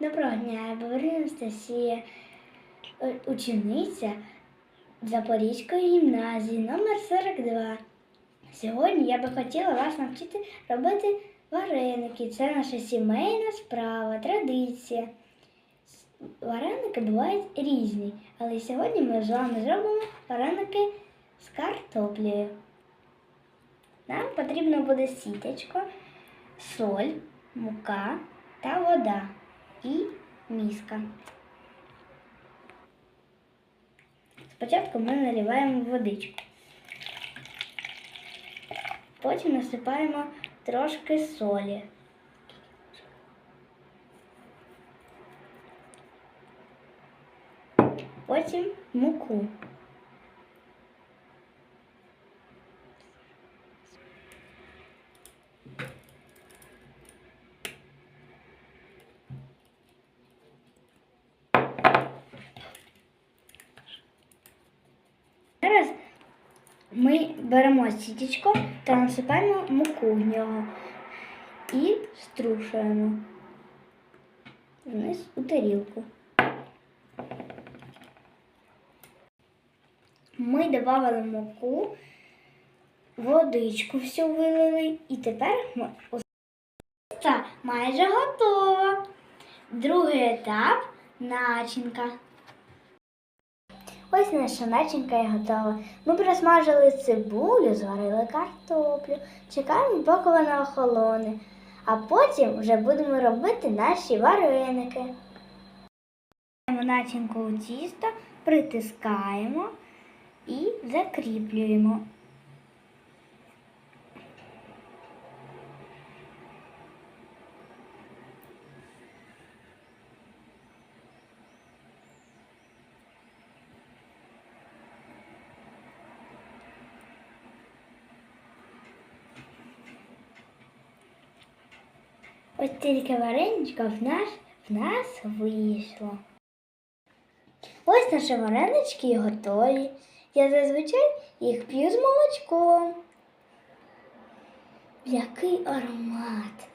Доброго дня, я Баварина Анастасія, е, учениця Запорізької гімназії номер 42. Сьогодні я би хотіла вас навчити робити вареники. Це наша сімейна справа, традиція. Вареники бувають різні, але сьогодні ми з вами зробимо вареники з картоплею. Нам потрібно буде сіточко, соль, мука та вода і міска. Спочатку ми наливаємо водичку. Потім насипаємо трошки солі. Потім муку. Ми беремо сітечко та насипаємо муку в нього і струшуємо вниз у тарілку. Ми додали муку, водичку всю вилили і тепер ми майже готово. Другий етап начинка. Ось наша начинка і готова. Ми просмажили цибулю, зварили картоплю, чекаємо, поки вона охолоне, а потім вже будемо робити наші вареники. Начинку у тісто, притискаємо і закріплюємо. Ось тільки вареничка в нас, в нас вийшло. Ось наші варенички готові. Я зазвичай їх п'ю з молочком. Який аромат!